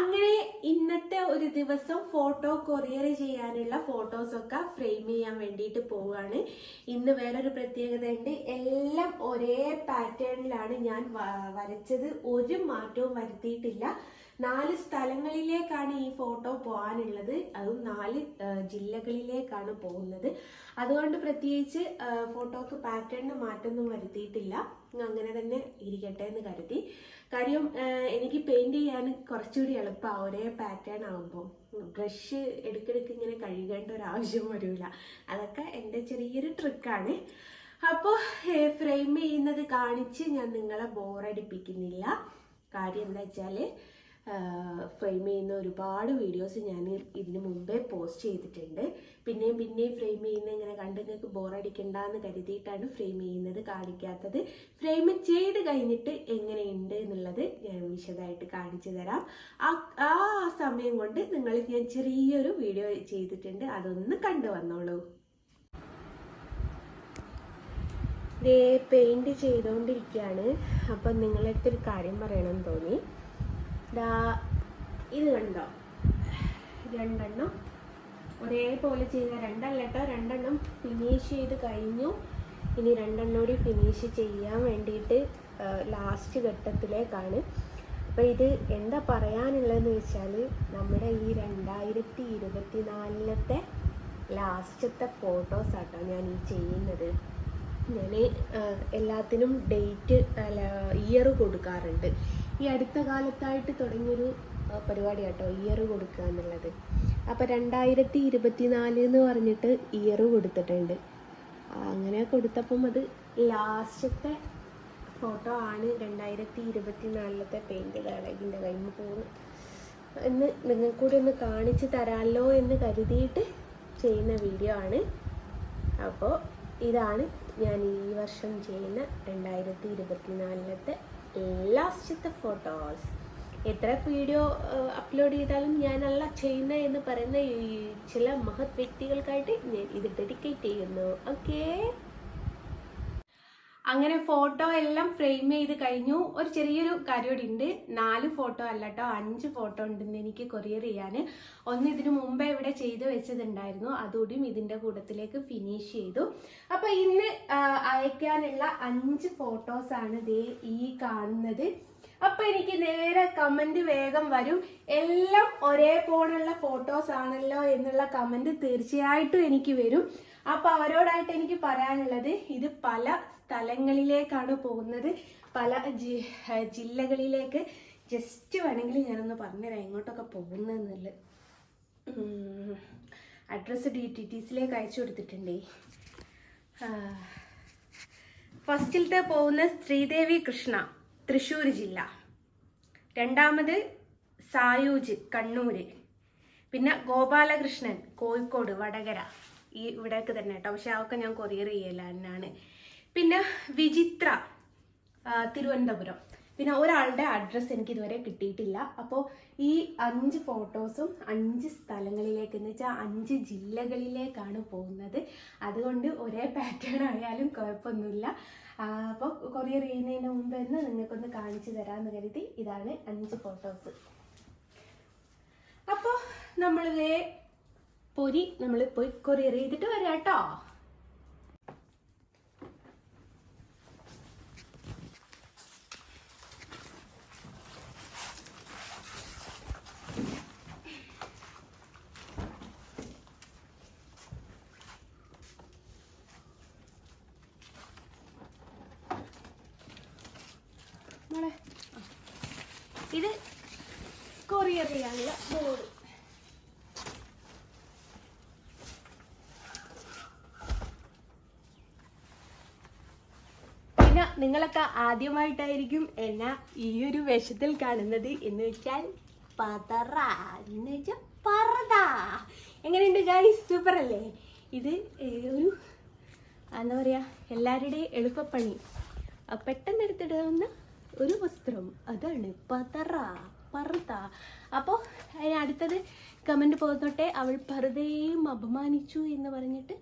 അങ്ങനെ ഇന്നത്തെ ഒരു ദിവസം ഫോട്ടോ കൊറിയർ ചെയ്യാനുള്ള ഫോട്ടോസൊക്കെ ഫ്രെയിം ചെയ്യാൻ വേണ്ടിയിട്ട് പോവുകയാണ് ഇന്ന് വേറൊരു പ്രത്യേകത ഉണ്ട് എല്ലാം ഒരേ പാറ്റേണിലാണ് ഞാൻ വരച്ചത്. ഒരു മാറ്റവും വരുത്തിയിട്ടില്ല. നാല് സ്ഥലങ്ങളിലേക്കാണ് ഈ ഫോട്ടോ പോകാനുള്ളത്. അതും നാല് ജില്ലകളിലേക്കാണ് പോകുന്നത്. അതുകൊണ്ട് പ്രത്യേകിച്ച് ഫോട്ടോക്ക് പാറ്റേണിന് മാറ്റമൊന്നും വരുത്തിയിട്ടില്ല. അങ്ങനെ തന്നെ ഇരിക്കട്ടെ എന്ന് കരുതി. കാര്യം എനിക്ക് പെയിന്റ് ചെയ്യാൻ കുറച്ചുകൂടി എളുപ്പമാണ് ഒരേ പാറ്റേൺ ആകുമ്പോൾ ബ്രഷ് എടുക്കിടക്ക് ഇങ്ങനെ കഴുകേണ്ട ഒരു ആവശ്യം വരില്ല അതൊക്കെ എന്റെ ചെറിയൊരു ട്രിക്കാണ് അപ്പോൾ ഫ്രെയിം ചെയ്യുന്നത് കാണിച്ച് ഞാൻ നിങ്ങളെ ബോറടിപ്പിക്കുന്നില്ല കാര്യം എന്താ വെച്ചാൽ ഫ്രെയിം ചെയ്യുന്ന ഒരുപാട് വീഡിയോസ് ഞാൻ ഇതിന് മുമ്പേ പോസ്റ്റ് ചെയ്തിട്ടുണ്ട്. പിന്നെയും പിന്നെയും ഫ്രെയിം ചെയ്യുന്ന ഇങ്ങനെ കണ്ട് നിങ്ങൾക്ക് ബോറടിക്കണ്ടെന്ന് കരുതിയിട്ടാണ് ഫ്രെയിം ചെയ്യുന്നത് കാണിക്കാത്തത്. ഫ്രെയിം ചെയ്ത് കഴിഞ്ഞിട്ട് എങ്ങനെയുണ്ട് എന്നുള്ളത് ഞാൻ വിശദമായിട്ട് കാണിച്ചു തരാം. ആ ആ സമയം കൊണ്ട് നിങ്ങൾ ഞാൻ ചെറിയൊരു വീഡിയോ ചെയ്തിട്ടുണ്ട്. അതൊന്ന് കണ്ടു വന്നോളൂ. പെയിന്റ് ചെയ്തുകൊണ്ടിരിക്കുകയാണ് അപ്പം നിങ്ങളടുത്തൊരു കാര്യം പറയണമെന്ന് തോന്നി. ദാ ഇത് കണ്ടോ? രണ്ടെണ്ണം. ഒരേപോലെ ചെയ്ത രണ്ടല്ല കേട്ടോ രണ്ടെണ്ണം ഫിനിഷ് ചെയ്ത് കഴിഞ്ഞു. ഇനി രണ്ടെണ്ണം കൂടി ഫിനിഷ് ചെയ്യാൻ വേണ്ടിയിട്ട് ലാസ്റ്റ് ഘട്ടത്തിലേക്കാണ്. അപ്പോൾ ഇത് എന്താ പറയാനുള്ളതെന്ന് വെച്ചാൽ നമ്മുടെ ഈ രണ്ടായിരത്തി ഇരുപത്തി നാലിലത്തെ ലാസ്റ്റത്തെ ഫോട്ടോസ് ആട്ടോ ഞാൻ ഈ ചെയ്യുന്നത്. ഞാൻ എല്ലാത്തിനും ഡേറ്റ് അല്ല ഇയർ കൊടുക്കാറുണ്ട്. ഈ അടുത്ത കാലത്തായിട്ട് തുടങ്ങിയൊരു പരിപാടി കേട്ടോ ഇയർ കൊടുക്കുക എന്നുള്ളത്. അപ്പോൾ രണ്ടായിരത്തി ഇരുപത്തി നാല് എന്ന് പറഞ്ഞിട്ട് ഇയർ കൊടുത്തിട്ടുണ്ട്. അങ്ങനെ കൊടുത്തപ്പം അത് ലാസ്റ്റത്തെ ഫോട്ടോ ആണ് രണ്ടായിരത്തി ഇരുപത്തി നാലിലത്തെ പെയിന്റ് ഇതിന്റെ കയ്യിൽ പോകുന്നു എന്ന് നിങ്ങൾക്ക് കൂടി ഒന്ന് കാണിച്ചു തരാമല്ലോ എന്ന് കരുതിയിട്ട് ചെയ്യുന്ന വീഡിയോ ആണ്. അപ്പോൾ ഇതാണ് ഞാൻ ഈ വർഷം ചെയ്യുന്ന രണ്ടായിരത്തി ഇരുപത്തിനാലിലത്തെ ലാസ്റ്റത്തെ ഫോട്ടോസ്. എത്ര വീഡിയോ അപ്ലോഡ് ചെയ്താലും ഞാനല്ല ചെയ്യുന്ന എന്ന് പറയുന്ന ചില മഹത് വ്യക്തികൾക്കായിട്ട് ഞാൻ ഇത് ഡെഡിക്കേറ്റ് ചെയ്യുന്നു. ഓക്കേ അങ്ങനെ ഫോട്ടോ എല്ലാം ഫ്രെയിം ചെയ്ത് കഴിഞ്ഞു. ഒരു ചെറിയൊരു കാര്യം ഉണ്ട് നാല് ഫോട്ടോ അല്ല കേട്ടോ അഞ്ച് ഫോട്ടോ ഉണ്ടെന്ന് എനിക്ക് കൊറിയർ ചെയ്യാൻ. ഒന്ന് ഇതിനു മുമ്പേ ഇവിടെ ചെയ്തു വെച്ചതുണ്ടായിരുന്നു. അതുകൂടിയും ഇതിന്റെ കൂട്ടത്തിലേക്ക് ഫിനിഷ് ചെയ്തു. അപ്പൊ ഇന്ന് അയക്കാനുള്ള അഞ്ച് ഫോട്ടോസാണ് ദേ ഈ കാണുന്നത്. അപ്പൊ എനിക്ക് നേരെ കമന്റ് വേഗം വരും. എല്ലാം ഒരേ പോണുള്ള ഫോട്ടോസ് ആണല്ലോ എന്നുള്ള കമന്റ് തീർച്ചയായിട്ടും എനിക്ക് വരും. അപ്പൊ അവരോടായിട്ട് എനിക്ക് പറയാനുള്ളത് ഇത് പല സ്ഥലങ്ങളിലേക്കാണ് പോകുന്നത്. പല ജി- ജില്ലകളിലേക്ക് ജസ്റ്റ് വേണമെങ്കിൽ ഞാനൊന്ന് പറഞ്ഞുതരാം എങ്ങോട്ടൊക്കെ പോകുന്നതെന്നുള്ളത്. അഡ്രസ്സ് ഡി ടി ടി സിയിലേക്ക് അയച്ചു കൊടുത്തിട്ടുണ്ടേ. ഫസ്റ്റിലത്തെ പോകുന്ന ശ്രീദേവി കൃഷ്ണ തൃശ്ശൂർ ജില്ല. രണ്ടാമത് സായൂജ് കണ്ണൂര്. പിന്നെ ഗോപാലകൃഷ്ണൻ കോഴിക്കോട് വടകര. ഈ ഇവിടേക്ക് തന്നെ കേട്ടോ. പക്ഷെ അതൊക്കെ ഞാൻ കൊറിയർ ചെയ്യല എന്നാണ്. പിന്നെ വിചിത്ര തിരുവനന്തപുരം. പിന്നെ ഒരാളുടെ അഡ്രസ്സ് എനിക്ക് ഇതുവരെ കിട്ടിയിട്ടില്ല. അപ്പോൾ ഈ അഞ്ച് ഫോട്ടോസും അഞ്ച് സ്ഥലങ്ങളിലേക്ക് എന്ന് വെച്ചാൽ അഞ്ച് ജില്ലകളിലേക്കാണ് പോകുന്നത്. അതുകൊണ്ട് ഒരേ പാറ്റേൺ ആയാലും കുഴപ്പമൊന്നുമില്ല. അപ്പോൾ കൊറിയർ ചെയ്യുന്നതിന് മുമ്പ് തന്നെ നിങ്ങൾക്കൊന്ന് കാണിച്ചു തരാമെന്ന് കരുതി ഇതാണ് അഞ്ച് ഫോട്ടോസ് അപ്പോൾ നമ്മളിതേ പൊരി നമ്മൾ പോയി കൊറിയർ ചെയ്തിട്ട് വരാം കേട്ടോ. ഇത് കൊറിയർ ചെയ്യാനുള്ള ബോർഡ് പിന്നെ നിങ്ങളൊക്കെ ആദ്യമായിട്ടായിരിക്കും എന്നെ ഈ ഒരു വേഷത്തിൽ കാണുന്നത് എന്ന് വെച്ചാൽ പതറ എന്ന് വെച്ചാൽ പറത എങ്ങനെയുണ്ട് ഗൈസ് സൂപ്പർ അല്ലേ? ഇത് ഒരു എന്താ പറയുക എല്ലാവരുടെയും എളുപ്പപ്പണി. പെട്ടെന്ന് എടുത്തിടാവുന്ന ഒരു വസ്ത്രം. അതാണ് പതറ പർദ. അപ്പോൾ അതിന് അടുത്തത് കമന്റ് പോന്നോട്ടെ. അവൾ പറതയും അപമാനിച്ചു എന്ന് പറഞ്ഞിട്ട്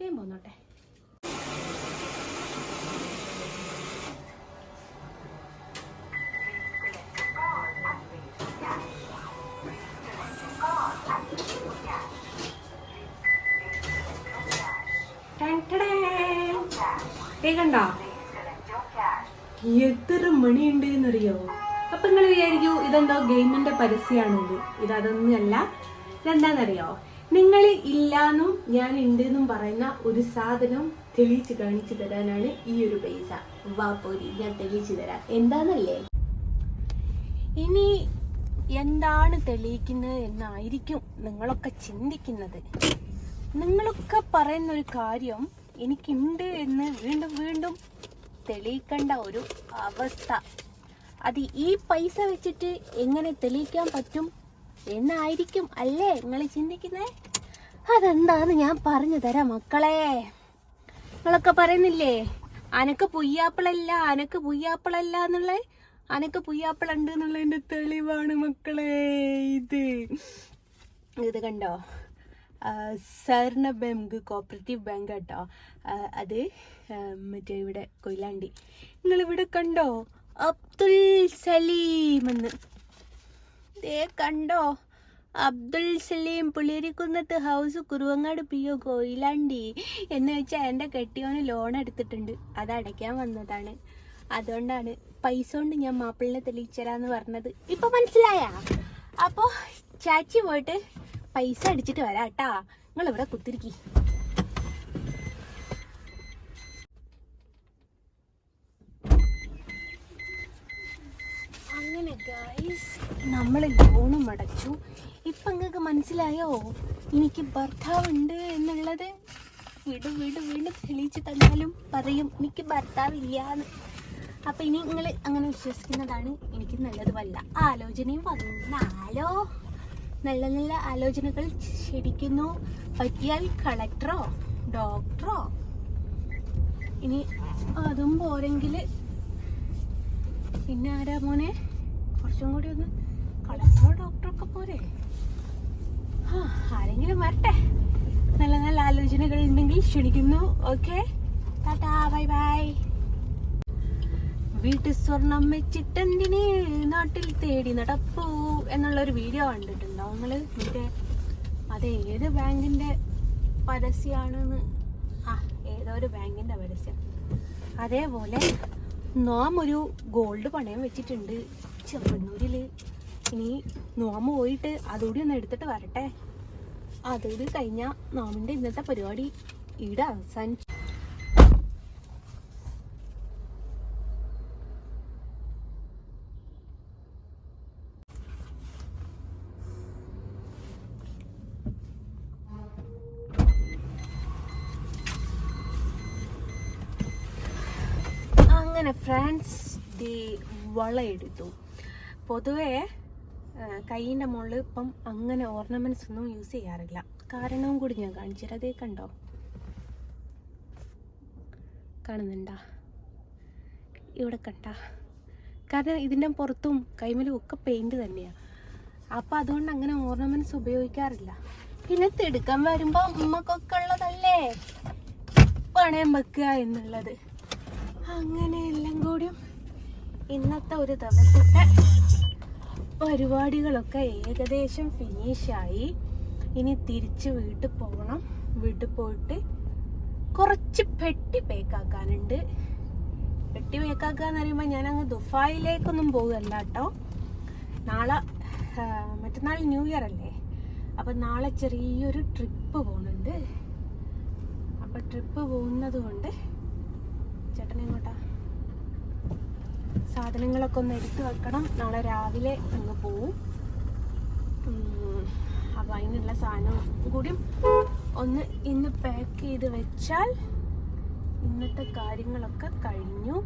വേഗം പോന്നോട്ടെ. കേക്കണ്ടോ? എത്ര മണിയുണ്ട് എന്നറിയോ അപ്പൊ നിങ്ങൾ വിചാരിക്കൂ ഇതെന്തോ ഗെയിമിന്റെ പരസ്യമാണെന്ന് ഇത്. അതൊന്നുമല്ല. ഇതെന്താണെന്നറിയോ നിങ്ങൾ ഇല്ലാന്നും ഞാൻ ഉണ്ട് എന്നും പറയുന്ന ഒരു സാധനം തെളിയിച്ച് കാണിച്ചു തരാനാണ് ഈ ഒരു പൈസ. വാ പോരി ഞാൻ തെളിയിച്ചു തരാം. എന്താന്നല്ലേ? ഇനി എന്താണ് തെളിയിക്കുന്നത് എന്നായിരിക്കും നിങ്ങളൊക്കെ ചിന്തിക്കുന്നത്. നിങ്ങളൊക്കെ പറയുന്ന ഒരു കാര്യം എനിക്കുണ്ട് എന്ന് വീണ്ടും വീണ്ടും തെളിയിക്കേണ്ട ഒരു അവസ്ഥ. അത് ഈ പൈസ വെച്ചിട്ട് എങ്ങനെ തെളിയിക്കാൻ പറ്റും എന്നായിരിക്കും അല്ലേ നിങ്ങൾ ചിന്തിക്കുന്നത് അതെന്താന്ന് ഞാൻ പറഞ്ഞു തരാം മക്കളെ. നിങ്ങളൊക്കെ പറയുന്നില്ലേ അനക്ക് പുയ്യാപ്പിളല്ല അനക്ക് പുയ്യാപ്പിളല്ല എന്നുള്ള അനക്ക് പുയ്യാപ്പിളുണ്ട് എന്നുള്ളതിന്റെ തെളിവാണ് മക്കളെ ഇത്. ഇത് കണ്ടോ? സഹകരണ ബാങ്ക് കോപ്പറേറ്റീവ് ബാങ്ക് കേട്ടോ. അത് മറ്റേ ഇവിടെ കൊയിലാണ്ടി. നിങ്ങൾ ഇവിടെ കണ്ടോ? അബ്ദുൽ സലീം എന്ന്. ദേ കണ്ടോ? Abdul Saleem Puliyarikkunnath house Kuruvangad P O Koyilandy. എന്ന് വെച്ചാൽ എന്റെ കെട്ടിയോന് ലോൺ എടുത്തിട്ടുണ്ട്. അത് അടയ്ക്കാൻ വന്നതാണ്. അതുകൊണ്ടാണ് പൈസ കൊണ്ട് ഞാൻ മാപ്പിളിനെ തെളിയിച്ചരാന്ന് പറഞ്ഞത്. ഇപ്പൊ മനസ്സിലായാ? അപ്പോ ചാച്ചി പോയിട്ട് പൈസ അടിച്ചിട്ട് വരാം കേട്ടാ നിങ്ങൾ ഇവിടെ കുത്തിരിക്കി അങ്ങനെ ഗൈസ് നമ്മൾ ലോണും അടച്ചു. ഇപ്പൊ നിങ്ങൾക്ക് മനസ്സിലായോ? എനിക്ക് ഭർത്താവുണ്ട് എന്നുള്ളത്. വീട് വീട് വീട് തെളിയിച്ച് തന്നാലും പറയും എനിക്ക് ഭർത്താവില്ലാന്ന്. അപ്പൊ ഇനി നിങ്ങൾ അങ്ങനെ വിശ്വസിക്കുന്നതാണ് എനിക്ക് നല്ലതുമല്ല. ആലോചനയും വന്നാലോ? നല്ല നല്ല ആലോചനകൾ ശരിക്കുന്നു. പറ്റിയാൽ കളക്ടറോ ഡോക്ടറോ. ഇനി അതും പോരെങ്കിൽ പിന്നെ ആരാ മോനെ? കുറച്ചും കൂടി ഒന്ന് കളക്ടറോ ഡോക്ടറൊക്കെ പോരെ. ആ ആരെങ്കിലും വരട്ടെ. നല്ല നല്ല ആലോചനകൾ ഉണ്ടെങ്കിൽ ക്ഷണിക്കുന്നു. ഓക്കെ? Tata bye bye. വീട്ടിൽ സ്വർണം വെച്ചിട്ടെന്തിന് നാട്ടിൽ തേടി നടപ്പൂ എന്നുള്ള ഒരു വീഡിയോ കണ്ടിട്ടുണ്ടോ നിങ്ങൾ? മറ്റേ അത് ഏത് ബാങ്കിന്റെ പരസ്യമാണെന്ന് ആ ഏതോ ഒരു ബാങ്കിന്റെ പരസ്യം. അതേപോലെ നോം ഒരു ഗോൾഡ് പണയം വെച്ചിട്ടുണ്ട് ചെമ്മണ്ണൂരിൽ ഇനി നോമ്പ് പോയിട്ട് അതുകൂടി ഒന്ന് എടുത്തിട്ട് വരട്ടെ. അതുകൂടി കഴിഞ്ഞാൽ നോമിന്റെ ഇന്നത്തെ പരിപാടി ഇവിടെ അവസാനിച്ചു അങ്ങനെ ഫ്രാൻസ് ഡി വളയെടുത്തു. പൊതുവേ കൈയിന്റെ മുകളിൽ ഇപ്പം അങ്ങനെ ഓർണമെന്റ്സ് ഒന്നും യൂസ് ചെയ്യാറില്ല. കാരണവും കൂടി ഞാൻ കാണിച്ചിട്ട് അതേ കണ്ടോ? കാണുന്നുണ്ടാ? ഇവിടെ കണ്ട? കാരണം ഇതിന്റെ പുറത്തും കൈമലും ഒക്കെ പെയിന്റ് തന്നെയാണ് അപ്പം അതുകൊണ്ട് അങ്ങനെ ഓർണമെന്റ്സ് ഉപയോഗിക്കാറില്ല. പിന്നെ തിടുക്കം വരുമ്പോൾ അമ്മക്കൊക്കെ ഉള്ളതല്ലേ? പണയം വെക്കുക എന്നുള്ളത്. അങ്ങനെ എല്ലാം കൂടി ഇന്നത്തെ ഒരു ദിവസത്തെ പരിപാടികളൊക്കെ ഏകദേശം ഫിനിഷായി ഇനി തിരിച്ച് വീട്ടിൽ പോകണം. വീട്ടിൽ പോയിട്ട് കുറച്ച് പെട്ടി പേക്കാക്കാനുണ്ട് പെട്ടി പേക്കാക്കാന്ന് പറയുമ്പോൾ ഞാൻ അങ്ങ് ദുബായിലേക്കൊന്നും പോകുകയല്ല കേട്ടോ. നാളെ മറ്റന്നാൾ ന്യൂ ഇയർ അല്ലേ? അപ്പം നാളെ ചെറിയൊരു ട്രിപ്പ് പോകുന്നുണ്ട്. അപ്പം ട്രിപ്പ് പോകുന്നത് കൊണ്ട് ചേട്ടൻ എങ്ങോട്ടാ സാധനങ്ങളൊക്കെ ഒന്ന് എടുത്തു വെക്കണം. നാളെ രാവിലെ അങ്ങ് പോവും. അപ്പം അതിനുള്ള സാധനം കൂടി ഒന്ന് ഇന്ന് പാക്ക് ചെയ്ത് വെച്ചാൽ ഇന്നത്തെ കാര്യങ്ങളൊക്കെ കഴിഞ്ഞു.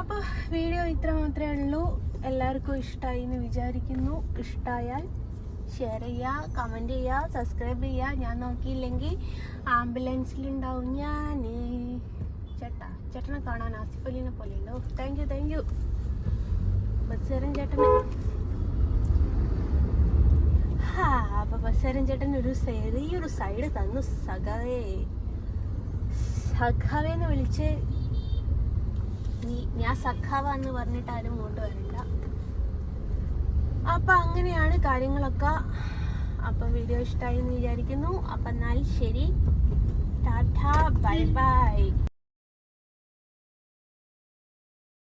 അപ്പോൾ വീഡിയോ ഇത്ര മാത്രമേ ഉള്ളൂ. എല്ലാവർക്കും ഇഷ്ടമായി എന്ന് വിചാരിക്കുന്നു. ഇഷ്ടമായാൽ ഷെയർ ചെയ്യുക കമന്റ് ചെയ്യുക സബ്സ്ക്രൈബ് ചെയ്യുക. ഞാൻ നോക്കിയില്ലെങ്കിൽ ആംബുലൻസിലുണ്ടാവും ഞാൻ ചേട്ടാ ചേട്ടനെ കാണാൻ ആസിഫ് അലീനെ പോലെ ഉണ്ടോ താങ്ക് യു താങ്ക് യു ചേട്ടന്. ഹാ അപ്പൊ ബസ്സേരൻ ചേട്ടൻ ഒരു ചെറിയൊരു സൈഡ് തന്നു സഖാവേ. സഖാവേന്ന് വിളിച്ച് നീ ഞാൻ സഖാവാന്ന് പറഞ്ഞിട്ട് ആരും ഇങ്ങോട്ട് വരില്ല. അപ്പൊ അങ്ങനെയാണ് കാര്യങ്ങളൊക്കെ. അപ്പൊ വീഡിയോ ഇഷ്ടമായി എന്ന് വിചാരിക്കുന്നു. അപ്പൊ എന്നാൽ ശരി. Tata bye bye.